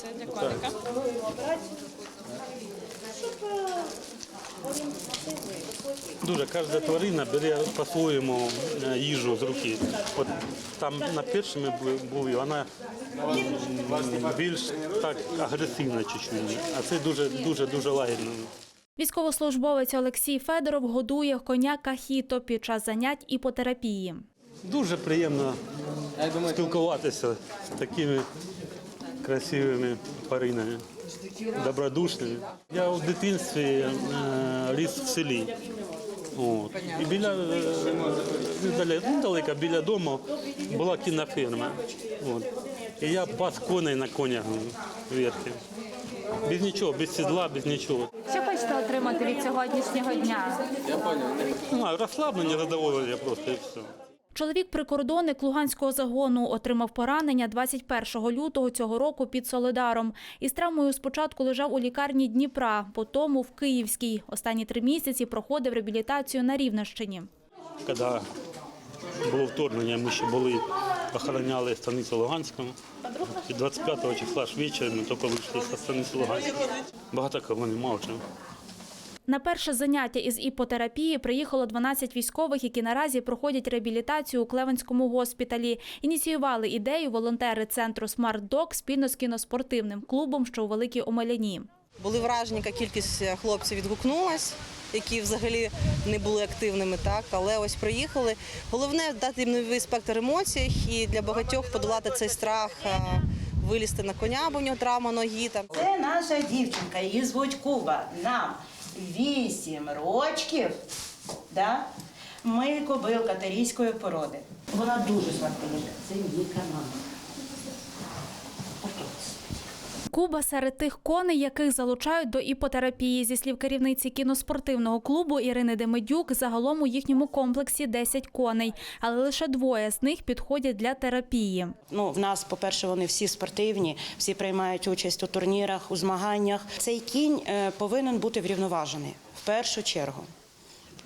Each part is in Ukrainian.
Це для коника. Дуже кожна тварина бере по-своєму е, їжу з руки. От там на першому були, вона більш так агресивна чуть-чуть, а це дуже дуже дуже лагідно. Військовослужбовець Олексій Федоров годує коня кахіто під час занять іпотерапії. Дуже приємно спілкуватися з такими красивими тваринами, добродушними. Я у дитинстві е, ріс в селі. От. І біля е, недалеко, недалеко біля дому була кіноферма. От. І я пас коней на конях вверху. Без нічого, без сідла, без нічого. Що хочете отримати від сьогоднішнього дня? Ну, розслаблення, задоволення просто і все. Чоловік прикордонник Луганського загону отримав поранення 21 лютого цього року під Солидаром. Із травмою спочатку лежав у лікарні Дніпра, потім в Київській. Останні три місяці проходив реабілітацію на Рівненщині. Коли було вторгнення, ми ще були, охороняли станицю Луганську. І 25 числа ж ввечері ми тільки вийшли з станиці Луганської. Багато кого немає. На перше заняття із іпотерапії приїхало 12 військових, які наразі проходять реабілітацію у Клевенському госпіталі. Ініціювали ідею волонтери центру Dog спільно з кіноспортивним клубом, що у Великій Омеляні. Були вражені, яка кількість хлопців відгукнулась, які взагалі не були активними, так але ось приїхали. Головне дати їм новий спектр емоцій і для багатьох подолати цей страх, е, вилізти на коня, бо в нього травма ноги. Там Це наша дівчинка, її звуть Куба. Нам 8 рочків. Да? Ми кобилка тарійської породи. Вона дуже смакує. Це її мама. Куба серед тих коней, яких залучають до іпотерапії. Зі слів керівниці кіноспортивного клубу Ірини Демидюк, загалом у їхньому комплексі 10 коней, але лише двоє з них підходять для терапії. Ну, в нас, по-перше, вони всі спортивні, всі приймають участь у турнірах, у змаганнях. Цей кінь е, повинен бути врівноважений в першу чергу.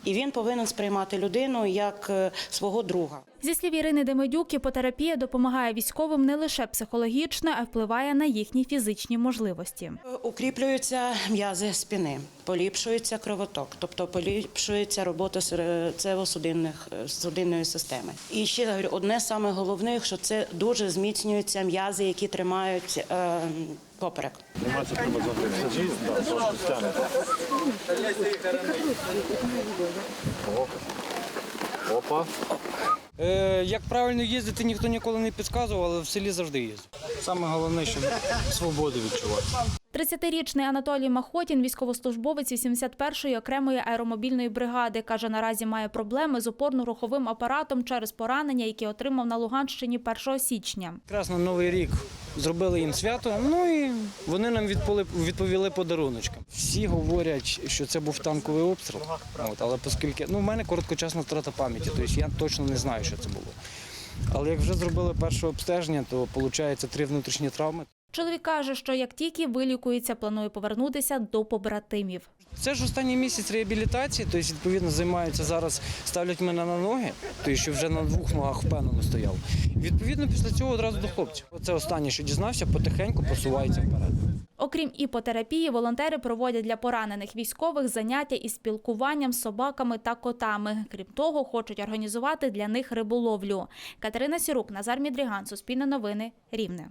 І він повинен сприймати людину як е, свого друга. Зі слів Ірини Демидюк, іпотерапія допомагає військовим не лише психологічно, а й впливає на їхні фізичні можливості. Е, Укріплюються м'язи спини, поліпшується кровоток, тобто поліпшується робота серцево-судинних судинної системи. І ще говорю, одне з саме головних, що це дуже зміцнюються м'язи, які тримають е, поперек. Зніматися треба завжди. Опа. Е, як правильно їздити, ніхто ніколи не підказував, але в селі завжди їздив. Саме головне, щоб свободу відчувати. 30-річний Анатолій Махотін, військовослужбовець 81-ї окремої аеромобільної бригади, каже, наразі має проблеми з опорно-руховим апаратом через поранення, які отримав на Луганщині 1 січня. Якраз на Новий рік зробили їм свято, ну і вони нам відповіли, відповіли подаруночком. Всі говорять, що це був танковий обстріл, от, але оскільки ну, в мене короткочасна втрата пам'яті, тобто я точно не знаю, що це було. Але як вже зробили перше обстеження, то виходить три внутрішні травми. Чоловік каже, що як тільки вилікується, планує повернутися до побратимів. Це ж останній місяць реабілітації, тобто, відповідно, займаються зараз, ставлять мене на ноги, тобто, що вже на двох ногах впевнено стояв. Відповідно, після цього одразу до хлопців. Це останнє, що дізнався, потихеньку посувається вперед. Окрім іпотерапії, волонтери проводять для поранених військових заняття із спілкуванням з собаками та котами. Крім того, хочуть організувати для них риболовлю. Катерина Сірук, Назар Мідріган, Суспільне новини, Рівне.